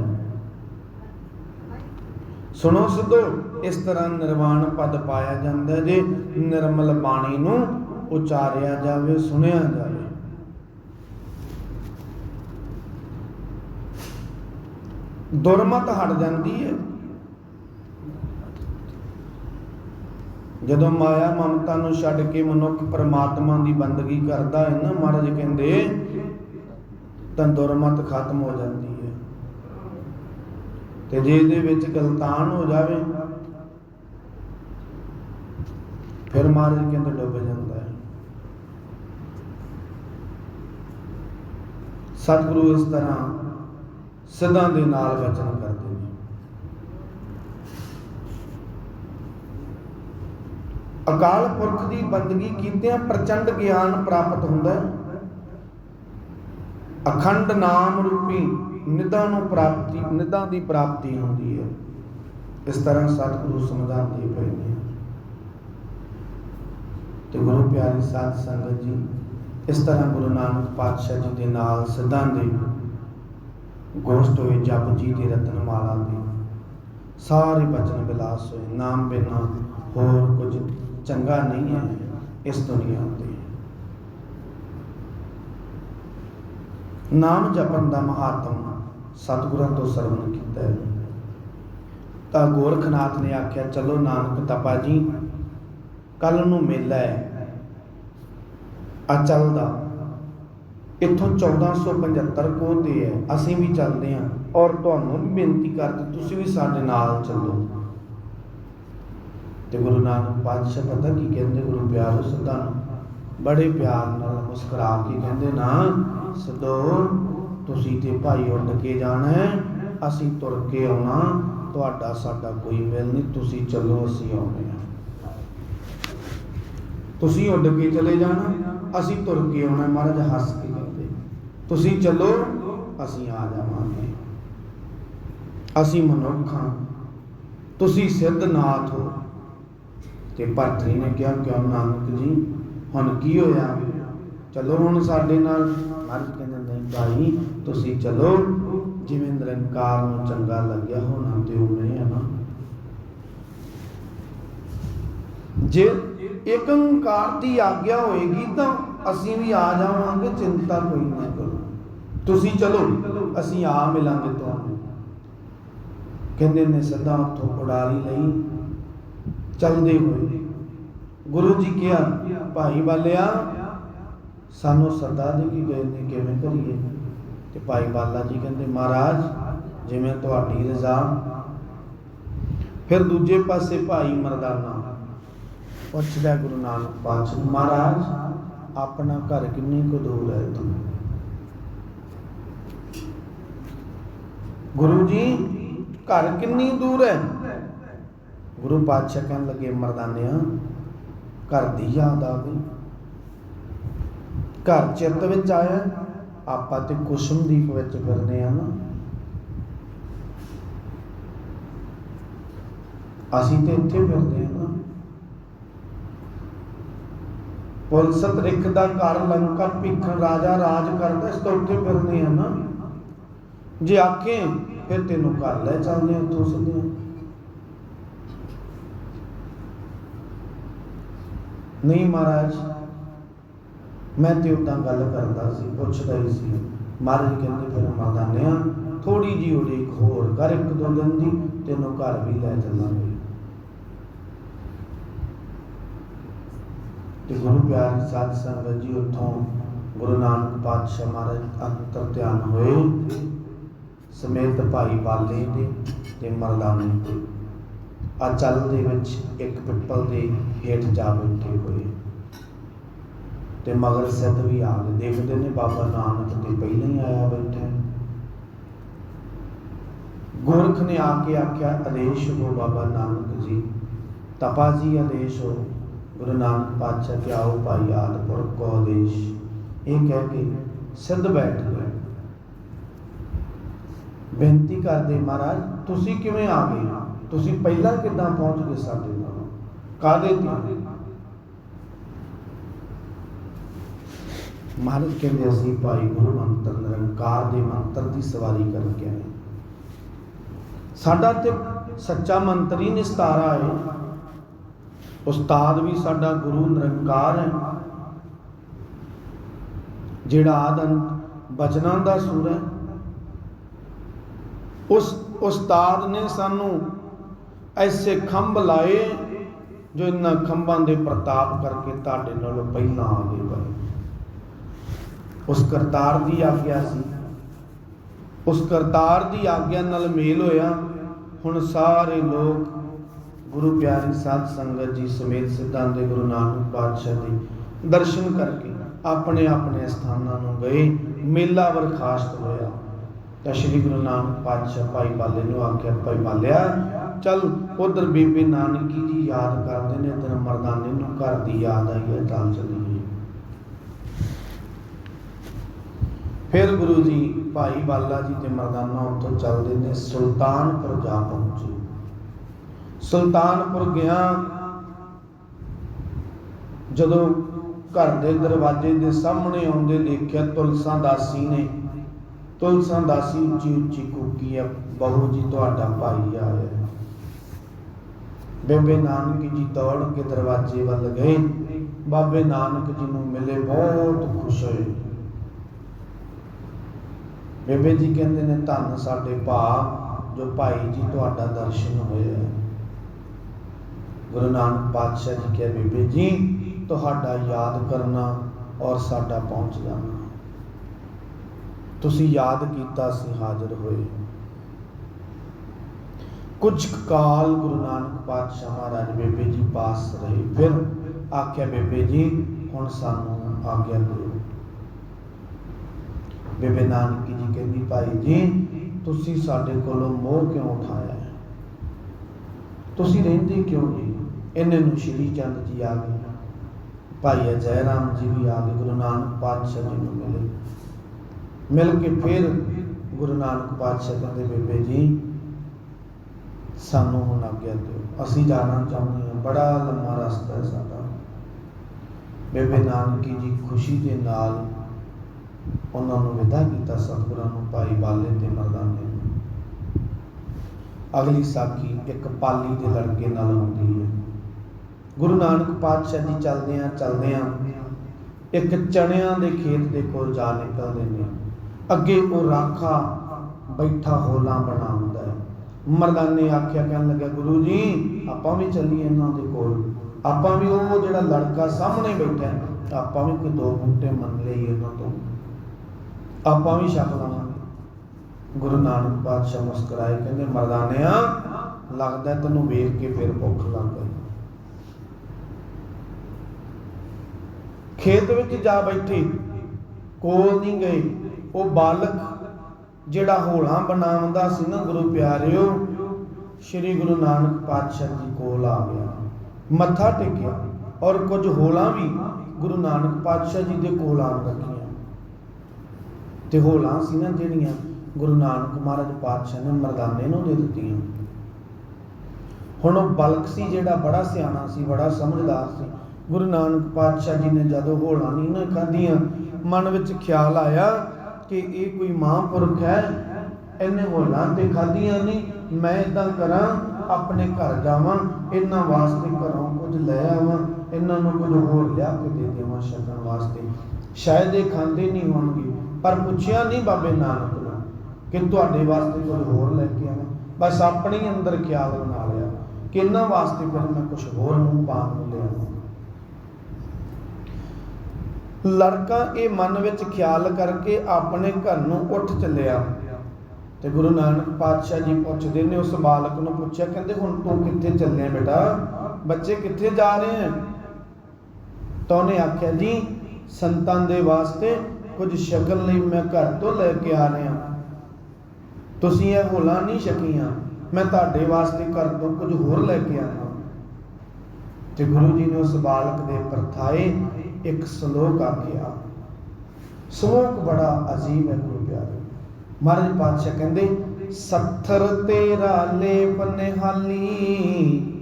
ਸੁਣੋ ਸਿੱਧੋ। ਇਸ ਤਰ੍ਹਾਂ ਨਿਰਵਾਣ ਪਦ ਪਾਇਆ ਜਾਂਦਾ ਜੇ ਨਿਰਮਲ ਬਾਣੀ ਨੂੰ ਉਚਾਰਿਆ ਜਾਵੇ, ਸੁਣਿਆ ਜਾਵੇ। ਦੁਰਮਤ ਹਟ ਜਾਂਦੀ ਹੈ। ਜਦੋਂ ਮਾਇਆ ਮਮਤਾ ਨੂੰ ਛੱਡ ਕੇ ਮਨੁੱਖ ਪਰਮਾਤਮਾ ਦੀ ਬੰਦਗੀ ਕਰਦਾ ਹੈ ਨਾ, ਮਹਾਰਾਜ ਕਹਿੰਦੇ, ਤਾਂ ਦੁਰਮਤ ਖਤਮ ਹੋ ਜਾਂਦੀ ਤੇ ਜੇ ਇਹਦੇ ਵਿੱਚ ਗਲਤਾਨ ਹੋ ਜਾਵੇ, ਫਿਰ ਮਹਾਰਾਜ ਕਹਿੰਦੇ ਡੁੱਬ ਜਾਂਦਾ ਹੈ। ਸਤਿਗੁਰੂ ਇਸ ਤਰ੍ਹਾਂ ਸਿੱਧਾਂ ਦੇ ਨਾਲ ਵਚਨ ਕਰਦੇ ਨੇ। ਅਕਾਲ ਪੁਰਖ ਦੀ ਬੰਦਗੀ ਕੀਤਿਆਂ ਪ੍ਰਚੰਡ ਗਿਆਨ ਪ੍ਰਾਪਤ ਹੁੰਦਾ ਹੈ। ਅਖੰਡ ਨਾਮ ਰੂਪੀ ਨਿਧਾ ਨੂੰ ਪ੍ਰਾਪਤੀ, ਨਿਧਾ ਦੀ ਪ੍ਰਾਪਤੀ ਹੁੰਦੀ ਹੈ। ਇਸ ਤਰ੍ਹਾਂ ਸਤਿਗੁਰੂ ਸਮਝਾਉਂਦੇ ਪਏ ਨੇ। ਤੇ ਗੁਰੂ ਪਿਆਰੇ ਸਾਧ ਸੰਗਤ ਜੀ, ਇਸ ਤਰ੍ਹਾਂ ਗੁਰੂ ਨਾਨਕ ਪਾਤਸ਼ਾਹ ਜੀ ਦੇ ਨਾਲ ਸਿੱਧਾਂ ਦੇ ਗੋਸ਼ਟ ਹੋਏ ਜਪ ਜੀ ਦੇ ਰਤਨ ਮਾਲਾ ਦੇ ਸਾਰੇ ਬਚਨ ਵਿਲਾਸ ਹੋਏ, ਨਾਮ ਬਿਨਾ ਹੋਰ ਕੁਝ ਚੰਗਾ ਨਹੀਂ ਹੈ ਇਸ ਦੁਨੀਆ ਉੱਤੇ। ਨਾਮ ਜਪਣ ਦਾ ਮਹਾਤਮ ਸਤਿਗੁਰਾਂ ਤੋਂ ਸਰਵਣ ਕੀਤਾ ਹੈ। ਤਾਂ ਗੋਰਖਨਾਥ ਨੇ ਆਖਿਆ, ਚਲੋ ਨਾਨਕ ਤਪਾ ਜੀ ਕੱਲ ਨੂੰ ਮੇਲਾ ਹੈ। ਆ ਚੱਲਦਾ। ਇੱਥੋਂ 1475 ਕੋਹ ਤੇ ਹੈ। ਅਸੀਂ ਵੀ ਚੱਲਦੇ ਹਾਂ ਔਰ ਤੁਹਾਨੂੰ ਵੀ ਬੇਨਤੀ ਕਰਦੇ, ਤੁਸੀਂ ਵੀ ਸਾਡੇ ਨਾਲ ਚੱਲੋ। ਤੇ ਗੁਰੂ ਨਾਨਕ ਪਾਤਸ਼ਾਹ ਪਤਾ ਕੀ ਕਹਿੰਦੇ? ਗੁਰੂ ਪਿਆਰੋ ਸਦਾ ਬੜੇ ਪਿਆਰ ਨਾਲ ਮੁਸਕਰਾ ਕੇ ਕਹਿੰਦੇ, ਨਾ, ਸਦੋ ਤੁਸੀਂ ਤੇ ਭਾਈ ਉੱਡ ਕੇ ਜਾਣਾ ਅਸੀਂ ਤੁਰ ਕੇ ਆਉਣਾ, ਤੁਹਾਡਾ ਸਾਡਾ ਕੋਈ ਮੇਲ ਨਹੀਂ, ਤੁਸੀਂ ਚੱਲੋ, ਅਸੀਂ ਆਉਣੇ ਆ ਤੁਸੀਂ ਉੱਡ ਕੇ ਚਲੇ ਜਾਣਾ, ਅਸੀਂ ਤੁਰ ਕੇ ਆਉਣਾ, ਮਹਾਰਾਜ ਹੱਸ ਕੇ ਕਹਿੰਦੇ। ਤੁਸੀਂ ਚੱਲੋ, ਅਸੀਂ ਆ ਜਾਵਾਂਗੇ। ਅਸੀਂ ਮਨੁੱਖ ਹਾਂ। ਤੁਸੀਂ ਸਿੱਧ ਨਾਥ ਹੋ। ਤੇ ਭਰਤਰੀ ਨੇ ਕਿਹਾ, ਕਿਉਂ ਨਾਨਕ ਜੀ, ਹੁਣ ਕੀ ਹੋਇਆ? ਚਲੋ ਹੁਣ ਸਾਡੇ ਨਾਲ, ਮਹਾਰਾਜ ਕਹਿੰਦੇ ਭਾਈ ਤੁਸੀਂ ਚਲੋ। ਜਿਵੇਂ ਨਿਰੰਕਾਰ ਨੂੰ ਚੰਗਾ ਲੱਗਿਆ ਹੋਣਾ ਤੇ ਉਵੇਂ ਹੈ ਨਾ। ਜੇ ਇੱਕ ਦੀ ਆਗਿਆ ਹੋਏਗੀ ਤਾਂ ਅਸੀਂ ਵੀ ਆ ਜਾਵਾਂਗੇ, ਚਿੰਤਾ ਕੋਈ ਨਾ ਕਰੋ। ਤੁਸੀਂ ਚਲੋ, ਅਸੀਂ ਆ ਮਿਲਾਂਗੇ ਤੁਹਾਨੂੰ। ਕਹਿੰਦੇ ਨੇ ਸਦਾ ਉੱਥੋਂ ਉਡਾਰੀ ਲਈ ਚਲਦੇ ਹੋਏ। ਗੁਰੂ ਜੀ ਕਿਹਾ, ਭਾਈ ਬਾਲਿਆ ਸਾਨੂੰ ਸਰਦਾ ਦੇ ਕੀ ਗਏ ਨੇ, ਕਿਵੇਂ ਕਰੀਏ? ਤੇ ਭਾਈ ਬਾਲਾ ਜੀ ਕਹਿੰਦੇ, ਮਹਾਰਾਜ, ਜਿਵੇਂ ਤੁਹਾਡੀ ਰਜ਼ਾ ਫਿਰ ਦੂਜੇ ਪਾਸੇ ਭਾਈ ਮਰਦਾਨਾ, ਪੁੱਛਦਾ ਗੁਰੂ ਨਾਨਕ ਪਾਤਸ਼ਾਹ ਮਹਾਰਾਜ, ਆਪਣਾ ਘਰ ਕਿੰਨੀ ਕੁ ਦੂਰ ਹੈ ਤੂੰ ਗੁਰੂ ਜੀ, ਘਰ ਕਿੰਨੀ ਦੂਰ ਹੈ? ਗੁਰੂ ਪਾਤਸ਼ਾਹ ਕਹਿਣ ਲੱਗੇ, ਮਰਦਾਨਿਆਂ, ਘਰ ਦੀ ਯਾਦ ਆ ਗਈ। ਘਰ ਚਿੱਤ ਵਿੱਚ ਆਇਆ, ਆਪਾਂ ਤੇ ਕੁਸਮਦੀਪ ਵਿੱਚ ਫਿਰਦੇ ਆ ਨਾ। ਅਸੀਂ ਤੇ ਇੱਥੇ ਫਿਰਦੇ ਆ ਨਾ। ਪੁਲਸਤ ਰਿਖ ਦਾ ਘਰ ਲੰਕਾ ਭਿੱਖਣ ਰਾਜਾ ਰਾਜ ਕਰਦਾ, ਇਸ ਤੋਂ ਉੱਥੇ ਫਿਰਦੇ ਆ ਨਾ। ਜੇ ਆਖੇ, ਫਿਰ ਤੈਨੂੰ ਘਰ ਲੈ ਚੱਲਦੇ ਆ ਤੂੰ ਸਿੱਧੇ ਨਹੀਂ ਮਹਾਰਾਜ ਮੈਂ ਤੇ ਉਦਾਂ ਗੱਲ ਕਰਦਾ ਸੀ, ਪੁੱਛਦਾ ਹੀ ਸੀ। ਮਹਾਰਾਜ ਕਹਿੰਦੇ, ਫਿਰ ਮਰਦਾਨਿਆ ਥੋੜੀ ਜੀ ਉਡੀਕ ਹੋਰ ਕਰ, ਇੱਕ ਦੋ ਦਿਨ ਦੀ, ਤੈਨੂੰ ਘਰ ਵੀ ਲੈ ਚੱਲਾਂਗੇ। ਤੇ ਗੁਰੂ ਪਿਆਰੀ ਸਾਧ ਸੰਗਤ ਜੀ ਉੱਥੋਂ ਗੁਰੂ ਨਾਨਕ ਪਾਤਸ਼ਾਹ ਮਹਾਰਾਜ ਅੰਤਰ ਧਿਆਨ ਹੋਏ। ਸਮੇਤ ਭਾਈ ਬਾਲੇ ਦੇ ਤੇ ਮਰਦਾਨੇ ਦੇ। ਆ ਚੱਲ ਦੇ ਵਿੱਚ ਇੱਕ ਪਿੱਪਲ ਦੇ ਹੇਠ ਜਾ ਬੈਠੇ ਹੋਏ। ਤੇ ਮਗਰ ਸਿੱਧ ਵੀ ਆ ਗਏ। ਦੇਖਦੇ ਨੇ ਬਾਬਾ ਨਾਨਕ ਤੇ ਪਹਿਲਾਂ ਹੀ ਆਇਆ ਬੈਠਾ ਹੈ। ਨੇ ਆ ਕੇ ਆਖਿਆ ਆਦੇਸ਼ ਹੋ ਬਾਬਾ ਨਾਨਕ ਜੀ, ਤਪਾ ਜੀ ਆਦੇਸ਼ ਹੋ। ਗੁਰੂ ਨਾਨਕ ਪਾਤਸ਼ਾਹ ਕੇ ਆਓ ਭਾਈ ਆਦਪੁਰ ਕੋ ਆਦੇਸ਼ ਇਹ ਕਹਿ ਕੇ ਸਿੱਧ ਬੈਠ ਗਏ ਬੇਨਤੀ ਕਰਦੇ, ਮਹਾਰਾਜ, ਤੁਸੀਂ ਕਿਵੇਂ ਆ ਗਏ? ਤੁਸੀਂ ਪਹਿਲਾਂ ਕਿੱਦਾਂ ਪਹੁੰਚ ਗਏ ਸਾਡੇ ਨਾਲ ਕਾਦੇ ਤੇ? ਮਹਾਰਾਜ ਕਹਿੰਦੇ ਅਸੀਂ ਭਾਈ ਗੁਰੂ ਮੰਤਰ ਨਿਰੰਕਾਰ ਦੇ ਮੰਤਰ ਦੀ ਸਵਾਰੀ ਕਰਕੇ ਆਏ ਸਾਡਾ ਤੇ ਸੱਚਾ ਮੰਤਰ ਹੀ ਨਿਸਤਾਰਾ ਹੈ। ਉਸਤਾਦ ਵੀ ਸਾਡਾ ਗੁਰੂ ਨਿਰੰਕਾਰ ਹੈ। ਜਿਹੜਾ ਆਦੰਤ ਬਚਨਾਂ ਦਾ ਸੂਰ ਹੈ। ਉਸ ਉਸਤਾਦ ਨੇ ਸਾਨੂੰ ਐਸੇ ਖੰਭ ਲਾਏ ਜੋ ਇਹਨਾਂ ਖੰਭਾਂ ਦੇ ਪ੍ਰਤਾਪ ਕਰਕੇ ਤੁਹਾਡੇ ਨਾਲੋਂ ਪਹਿਲਾਂ ਆ ਗਏ ਭਾਈ। ਉਸ ਕਰਤਾਰ ਦੀ ਆਗਿਆ ਸੀ। ਉਸ ਕਰਤਾਰ ਦੀ ਆਗਿਆ ਨਾਲ ਮੇਲ ਹੋਇਆ। ਹੁਣ ਸਾਰੇ ਲੋਕ ਗੁਰੂ ਪਿਆਰੀ ਸਾਧ ਸੰਗਤ ਜੀ ਸਮੇਤ ਸਿੱਧਾਂ ਦੇ ਗੁਰੂ ਨਾਨਕ ਪਾਤਸ਼ਾਹ ਦੇ ਦਰਸ਼ਨ ਕਰਕੇ ਆਪਣੇ ਆਪਣੇ ਸਥਾਨਾਂ ਨੂੰ ਗਏ। ਮੇਲਾ ਬਰਖਾਸਤ ਹੋਇਆ। ਤਾਂ ਸ਼੍ਰੀ ਗੁਰੂ ਨਾਨਕ ਪਾਤਸ਼ਾਹ ਭਾਈ ਬਾਲੇ ਨੂੰ ਆਖਿਆ, ਭਾਈ ਬਾਲਿਆ, ਚੱਲ ਉਧਰ ਬੀਬੀ ਨਾਨਕੀ ਜੀ ਯਾਦ ਕਰਦੇ ਨੇ, ਤੇਰੇ ਮਰਦਾਨੇ ਨੂੰ ਘਰ ਦੀ ਯਾਦ ਆਈ ਹੈ ਚੱਲ ਚੱਲੀਏ ਫਿਰ ਗੁਰੂ ਜੀ ਭਾਈ ਬਾਲਾ ਜੀ ਤੇ ਮਰਦਾਨਾ ਉੱਥੋਂ ਚੱਲਦੇ ਨੇ ਸੁਲਤਾਨਪੁਰ ਜਾ ਪਹੁੰਚੇ। ਸੁਲਤਾਨਪੁਰ ਗਿਆ ਜਦੋਂ ਘਰ ਦੇ ਦਰਵਾਜ਼ੇ ਦੇ ਸਾਹਮਣੇ ਆਉਂਦੇ ਦੇਖਿਆ ਤੁਲਸਾ ਦਾਸੀ ਨੇ। ਤੁਲਸਾਂ ਦਾਸੀ ਉੱਚੀ ਉੱਚੀ ਕੂਕੀ ਆ, ਬਹੂ ਜੀ, ਤੁਹਾਡਾ ਭਾਈ ਆਇਆ ਬੇਬੇ ਨਾਨਕ ਜੀ ਦੌੜ ਕੇ ਦਰਵਾਜ਼ੇ ਵੱਲ ਗਏ। ਬਾਬੇ ਨਾਨਕ ਜੀ ਨੂੰ ਮਿਲੇ ਬਹੁਤ ਖੁਸ਼ ਹੋਏ। ਬੇਬੇ ਜੀ ਕਹਿੰਦੇ ਨੇ, ਧੰਨ ਸਾਡੇ ਭਾ ਜੋ ਭਾਈ ਜੀ ਤੁਹਾਡਾ ਦਰਸ਼ਨ ਹੋਇਆ ਗੁਰੂ ਨਾਨਕ ਪਾਤਸ਼ਾਹ ਜੀ ਕਿਹਾ, ਬੇਬੇ ਜੀ, ਤੁਹਾਡਾ ਯਾਦ ਕਰਨਾ ਔਰ ਸਾਡਾ ਪਹੁੰਚ ਜਾਣਾ। ਤੁਸੀਂ ਯਾਦ ਕੀਤਾ ਸੀ, ਹਾਜ਼ਰ ਹੋਏ ਕੁਝ ਕਾਲ ਗੁਰੂ ਨਾਨਕ ਪਾਤਸ਼ਾਹ ਮਹਾਰਾਜ ਬੇਬੇ ਜੀ ਪਾਸ ਰਹੇ। ਫਿਰ ਆਖਿਆ, ਬੇਬੇ ਜੀ, ਹੁਣ ਸਾਨੂੰ ਆਗਿਆ ਦਿਓ। ਬੇਬੇ ਨਾਨਕੀ ਜੀ ਕਹਿੰਦੀ, ਭਾਈ ਜੀ, ਤੁਸੀਂ ਸਾਡੇ ਕੋਲੋਂ ਮੋਹ ਕਿਉਂ ਉਠਾਇਆ ਤੁਸੀਂ ਰਹਿੰਦੇ ਕਿਉਂ ਨਹੀਂ? ਇਹਨੇ ਨੂੰ ਸ਼੍ਰੀ ਚੰਦ ਜੀ ਆ ਗਏ ਭਾਈ ਅਜੈ ਰਾਮ ਜੀ ਵੀ ਆ ਗਏ, ਗੁਰੂ ਨਾਨਕ ਪਾਤਸ਼ਾਹ ਜੀ ਨੂੰ ਮਿਲੇ। ਮਿਲ ਕੇ ਫਿਰ ਗੁਰੂ ਨਾਨਕ ਪਾਤਸ਼ਾਹ ਕਹਿੰਦੇ, ਬੇਬੇ ਜੀ, ਸਾਨੂੰ ਹੁਣ ਆਗਿਆ ਦਿਓ। ਅਸੀਂ ਜਾਣਾ ਚਾਹੁੰਦੇ ਹਾਂ, ਬੜਾ ਲੰਮਾ ਰਸਤਾ ਹੈ ਸਾਡਾ। ਬੇਬੇ ਨਾਨਕੀ ਜੀ ਖੁਸ਼ੀ ਦੇ ਨਾਲ ਉਹਨਾਂ ਨੂੰ ਵਿਦਾ ਕੀਤਾ ਸਤਿਗੁਰਾਂ ਨੂੰ, ਭਾਈ ਬਾਲੇ ਤੇ ਮਰਦਾਨੇ ਅਗਲੀ ਸਾਖੀ ਇੱਕ ਪਾਲੀ ਦੇ ਲੜਕੇ ਨਾਲ ਹੁੰਦੀ ਹੈ। ਗੁਰੂ ਨਾਨਕ ਪਾਤਸ਼ਾਹ ਜੀ ਚੱਲਦੇ ਆ ਚੱਲਦੇ ਆ ਇੱਕ ਚਣਿਆਂ ਦੇ ਖੇਤ ਦੇ ਕੋਲ ਜਾ ਨਿਕਲਦੇ ਨੇ। ਅੱਗੇ ਉਹ ਰਾਖਾ ਬੈਠਾ ਹੋਲਾ ਬਣਾ ਹੁੰਦਾ ਹੈ। ਮਰਦਾਨੇ ਆਖਿਆ ਕਹਿਣ ਲੱਗਾ ਗੁਰੂ ਜੀ, ਆਪਾਂ ਵੀ ਚੱਲੀਏ ਇਹਨਾਂ ਦੇ ਕੋਲ। ਆਪਾਂ ਵੀ ਉਹ ਜਿਹੜਾ ਲੜਕਾ ਸਾਹਮਣੇ ਬੈਠਾ ਆਪਾਂ ਵੀ ਕੋਈ ਦੋ ਬੂਟੇ ਮੰਨ ਲਈਏ ਉਹਨਾਂ ਤੋਂ। ਆਪਾਂ ਵੀ ਛਕ ਲਵਾਂਗੇ ਗੁਰੂ ਨਾਨਕ ਪਾਤਸ਼ਾਹ ਮੁਸਕਰਾਏ, ਕਹਿੰਦੇ, ਮਰਦਾਨਿਆ, ਲੱਗਦਾ ਤੈਨੂੰ ਵੇਖ ਕੇ ਫਿਰ ਭੁੱਖ ਲੱਗ ਗਈ। ਖੇਤ ਵਿੱਚ ਜਾ ਬੈਠੇ, ਕੋਲ ਨਹੀਂ ਗਏ। ਉਹ ਬਾਲਕ ਜਿਹੜਾ ਹੋਲਾ ਬਣਾਉਂਦਾ ਸੀ ਨਾ, ਗੁਰੂ ਪਿਆਰਿਓ, ਸ੍ਰੀ ਗੁਰੂ ਨਾਨਕ ਪਾਤਸ਼ਾਹ ਜੀ ਕੋਲ ਆ ਗਿਆ। ਮੱਥਾ ਟੇਕਿਆ ਔਰ ਕੁਝ ਹੋਲਾ ਵੀ ਗੁਰੂ ਨਾਨਕ ਪਾਤਸ਼ਾਹ ਜੀ ਦੇ ਕੋਲ ਆਣ ਰੱਖੀਆਂ ਤੇ ਹੋਲਾਂ ਸੀ ਨਾ ਜਿਹੜੀਆਂ ਗੁਰੂ ਨਾਨਕ ਮਹਾਰਾਜ ਪਾਤਸ਼ਾਹ ਨੇ ਮਰਦਾਨੇ ਨੂੰ ਦੇ ਦਿੱਤੀਆਂ। ਹੁਣ ਉਹ ਬਲਕ ਸੀ ਜਿਹੜਾ ਬੜਾ ਸਿਆਣਾ ਸੀ, ਬੜਾ ਸਮਝਦਾਰ ਸੀ। ਗੁਰੂ ਨਾਨਕ ਪਾਤਸ਼ਾਹ ਜੀ ਨੇ ਜਦੋਂ ਹੋਲਾਂ ਨਹੀਂ ਨਾ ਖਾਧੀਆਂ, ਮਨ ਵਿੱਚ ਖਿਆਲ ਆਇਆ ਕਿ ਇਹ ਕੋਈ ਮਹਾਂਪੁਰਖ ਹੈ, ਇਹਨੇ ਹੋਲਾਂ ਤੇ ਖਾਧੀਆਂ ਨਹੀਂ, ਮੈਂ ਇਦਾਂ ਕਰਾਂ, ਆਪਣੇ ਘਰ ਜਾਵਾਂ, ਇਹਨਾਂ ਵਾਸਤੇ ਘਰੋਂ ਕੁਝ ਲੈ ਆਵਾਂ, ਇਹਨਾਂ ਨੂੰ ਕੁਝ ਹੋਰ ਲਿਆ ਕੇ ਦੇ ਦੇਵਾਂ ਛਕਣ ਵਾਸਤੇ। ਸ਼ਾਇਦ ਇਹ ਖਾਂਦੇ ਨਹੀਂ ਹੋਣਗੇ। ਪਰ ਪੁੱਛਿਆ ਨਹੀਂ ਬਾਬੇ ਨਾਨਕ ਨੂੰ ਕਿ ਤੁਹਾਡੇ ਵਾਸਤੇ ਕੁਝ ਹੋਰ ਲੈ ਕੇ ਆਵਾਂ। ਬਸ ਆਪਣੇ ਅੰਦਰ ਖਿਆਲ ਬਣਾ ਲਿਆ ਕਿ ਇਹਨਾਂ ਵਾਸਤੇ ਫਿਰ ਮੈਂ ਕੁਝ ਹੋਰ ਮੂੰਹ ਪਾਣ ਨੂੰ ਲੜਕਾ ਇਹ ਮਨ ਵਿੱਚ ਖਿਆਲ ਕਰਕੇ ਆਪਣੇ ਘਰ ਨੂੰ ਉੱਠ ਚੱਲਿਆ। ਤੇ ਗੁਰੂ ਨਾਨਕ ਪਾਤਸ਼ਾਹ ਜੀ ਪੁੱਛਦੇ ਨੇ, ਉਸ ਬਾਲਕ ਨੂੰ ਪੁੱਛਿਆ, ਕਹਿੰਦੇ, ਹੁਣ ਤੂੰ ਕਿੱਥੇ ਚੱਲਿਆ ਬੇਟਾ? ਬੱਚੇ ਕਿੱਥੇ ਜਾ ਰਹੇ ਹਨ ਤਾਂ ਉਹਨੇ ਆਖਿਆ, ਜੀ, ਸੰਤਾਂ ਦੇ ਵਾਸਤੇ ਕੁਝ ਸ਼ਕਲ ਲਈ ਮੈਂ ਘਰ ਤੋਂ ਲੈ ਕੇ ਆ ਰਿਹਾ। ਤੁਸੀਂ ਇਹ ਹੋਲਾ ਨਹੀਂ ਛਕੀਆਂ। ਮੈਂ ਤੁਹਾਡੇ ਵਾਸਤੇ ਘਰ ਤੋਂ ਕੁਝ ਹੋਰ ਲੈ ਕੇ ਆਇਆ ਤੇ ਗੁਰੂ ਜੀ ਨੇ ਉਸ ਬਾਲਕ ਦੇ ਪਰਥਾਏ ਇੱਕ ਸ਼ਲੋਕ ਆਖਿਆ ਸ਼ਲੋਕ ਬੜਾ ਅਜੀਬ ਹੈ ਗੁਰੂ ਪਿਆਰੇ। ਮਹਾਰਾਜ ਪਾਤਸ਼ਾਹ ਕਹਿੰਦੇ, ਸੱਥਰ ਤੇਰਾ ਲੇਪ ਨਿਹਾਲੀ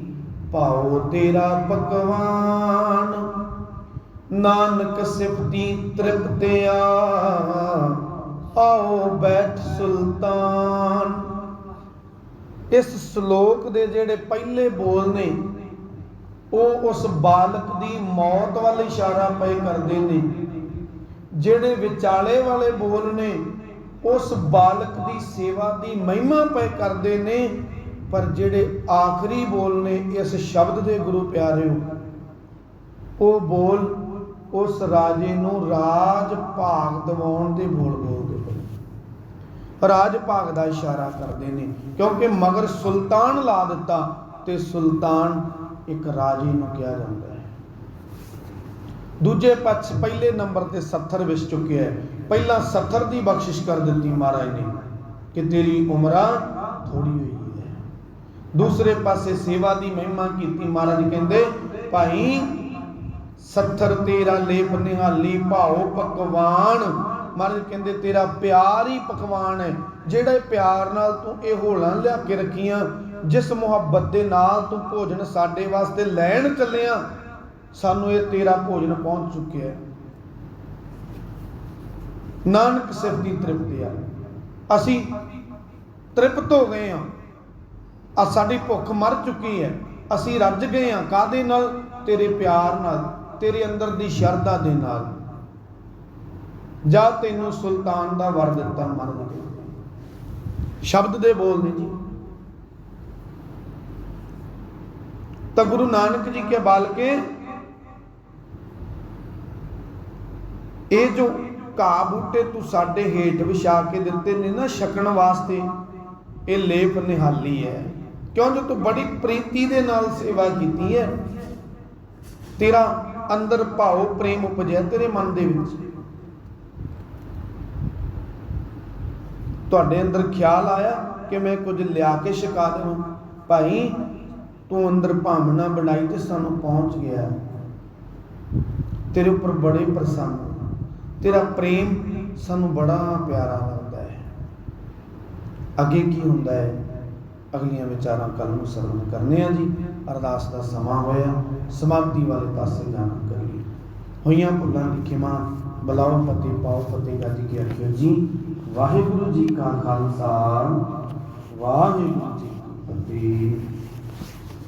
ਪਾਉ ਤੇਰਾ ਪਕਵਾਨ। ਨਾਨਕ ਸਿਫਤੀ ਤ੍ਰਿਪਤਿਆ ਆਓ ਬੈਠ ਸੁਲਤਾਨ। ਇਸ ਸ਼ਲੋਕ ਦੇ ਜਿਹੜੇ ਪਹਿਲੇ ਬੋਲ ਨੇ, ਉਹ ਉਸ ਬਾਲਕ ਦੀ ਮੌਤ ਵੱਲ ਇਸ਼ਾਰਾ ਪਏ ਕਰਦੇ ਨੇ। ਜਿਹੜੇ ਵਿਚਾਲੇ ਵਾਲੇ ਬੋਲ ਨੇ, ਉਸ ਬਾਲਕ ਦੀ ਸੇਵਾ ਦੀ ਮਹਿਮਾ ਪਏ ਕਰਦੇ ਨੇ, ਪਰ ਜਿਹੜੇ ਆਖਰੀ ਬੋਲ ਨੇ, ਇਸ ਸ਼ਬਦ ਦੇ ਗੁਰੂ ਪਿਆਰਿਓ, ਉਹ ਬੋਲ ਉਸ ਰਾਜੇ ਨੂੰ ਰਾਜ ਭਾਗ ਦਿਵਾਉਣ ਦੇ ਬੋਲ ਬੋਲਦੇ ਪਏ ਰਾਜ ਭਾਗ ਦਾ ਇਸ਼ਾਰਾ ਕਰਦੇ ਨੇ, ਕਿਉਂਕਿ ਮਗਰ ਸੁਲਤਾਨ ਲਾ ਦਿੱਤਾ ਤੇ ਸੁਲਤਾਨ ਇੱਕ ਰਾਜੇ ਨੂੰ ਕਿਹਾ ਜਾਂਦਾ ਹੈ। ਦੂਜੇ ਪੱਛ ਪਹਿਲੇ ਨੰਬਰ ਤੇ 70 ਵਿਸ ਚੁੱਕਿਆ ਹੈ। ਪਹਿਲਾਂ 70 ਦੀ ਬਖਸ਼ਿਸ਼ ਕਰ ਦਿੱਤੀ ਮਹਾਰਾਜ ਨੇ ਕਿ ਤੇਰੀ ਉਮਰਾਂ ਥੋੜੀ ਹੋਈ ਹੈ। ਦੂਸਰੇ ਪਾਸੇ ਸੇਵਾ ਦੀ ਮਹਿਮਾ ਕੀਤੀ, ਮਹਾਰਾਜ ਕਹਿੰਦੇ, ਭਾਈ 70 ਤੇਰਾ ਲੇਪ ਨਿਹਾਲੀ, ਭਾਉ ਪਕਵਾਨ। ਮਹਾਰਾਜ ਕਹਿੰਦੇ, ਤੇਰਾ ਪਿਆਰ ਹੀ ਪਕਵਾਨ ਹੈ। ਜਿਹੜੇ ਪਿਆਰ ਨਾਲ ਤੂੰ ਇਹ ਹੋਲਾਂ ਲਿਆ ਕੇ ਰੱਖੀਆਂ, ਜਿਸ ਮੁਹੱਬਤ ਦੇ ਨਾਲ ਤੂੰ ਭੋਜਨ ਸਾਡੇ ਵਾਸਤੇ ਲੈਣ ਚੱਲਿਆ, ਸਾਨੂੰ ਇਹ ਤੇਰਾ ਭੋਜਨ ਪਹੁੰਚ ਚੁੱਕਿਆ ਹੈ। ਨਾਨਕ ਸਿਫਤ ਦੀ ਤ੍ਰਿਪਤੀ ਆ। ਅਸੀਂ ਤ੍ਰਿਪਤ ਹੋ ਗਏ ਆ ਆ ਸਾਡੀ ਭੁੱਖ ਮਰ ਚੁੱਕੀ ਹੈ। ਅਸੀਂ ਰੱਜ ਗਏ ਆ ਕਾਦੇ ਨਾਲ? ਤੇਰੇ ਪਿਆਰ ਨਾਲ। ਤੇਰੇ ਅੰਦਰ ਦੀ ਸ਼ਰਧਾ ਦੇ ਨਾਲ ਜਾਂ ਤੈਨੂੰ ਸੁਲਤਾਨ ਦਾ ਵਰ ਦਿੱਤਾ ਮਰ ਸ਼ਬਦ ਦੇ ਬੋਲ ਨੇ ਜੀ। ਤਾਂ ਗੁਰੂ ਨਾਨਕ ਜੀ ਕੇ ਬਾਲਕੇ ਇਹ ਜੋ ਘਾਹ ਬੂਟੇ ਤੂੰ ਸਾਡੇ ਹੇਠ ਵਿਛਾ ਕੇ ਦਿੱਤੇ ਨੇ ਨਾ ਛਕਣ ਵਾਸਤੇ, ਇਹ ਲੇਪ ਨਿਹਾਲੀ ਹੈ। ਕਿਉਂ? ਜੋ ਤੂੰ ਬੜੀ ਪ੍ਰੀਤੀ ਦੇ ਨਾਲ ਸੇਵਾ ਕੀਤੀ ਹੈ। ਤੇਰਾ ਅੰਦਰ ਭਾਉ ਪ੍ਰੇਮ ਉਪਜਿਆ ਤੇਰੇ ਮਨ ਦੇ ਵਿੱਚ। ਤੁਹਾਡੇ ਅੰਦਰ ਖਿਆਲ ਆਇਆ ਕਿ ਮੈਂ ਕੁਝ ਲਿਆ ਕੇ ਛਕਾ ਦੇਵਾਂ? ਭਾਈ, ਤੂੰ ਅੰਦਰ ਭਾਵਨਾ ਬਣਾਈ ਤੇ ਸਾਨੂੰ ਪਹੁੰਚ ਗਿਆ। ਤੇਰੇ ਉੱਪਰ ਬੜੇ ਪ੍ਰਸੰਨ ਤੇਰਾ ਪ੍ਰੇਮ ਸਾਨੂੰ ਬੜਾ ਪਿਆਰਾ ਲੱਗਦਾ ਹੈ। ਅੱਗੇ ਕੀ ਹੁੰਦਾ ਹੈ? ਅਗਲੀਆਂ ਵਿਚਾਰਾਂ ਕੱਲ ਨੂੰ ਸਰਵਣ ਕਰਨੇ ਆ ਜੀ। ਅਰਦਾਸ ਦਾ ਸਮਾਂ ਹੋਇਆ ਸਮਾਪਤੀ ਵਾਲੇ ਪਾਸੇ ਜਾਣਾ ਕਰੀਏ। ਹੋਈਆਂ ਭੁੱਲਾਂ ਦੀ ਖਿਮਾ ਬਲਾਓ ਫਤਿਹ ਪਾਓ ਫਤਿਹ ਗੱਜ ਕੇ ਆਖਿਓ ਜੀ, ਵਾਹਿਗੁਰੂ ਜੀ ਕਾ ਖਾਲਸਾ, ਵਾਹਿਗੁਰੂ ਜੀ ਕੀ ਫਤਿਹ।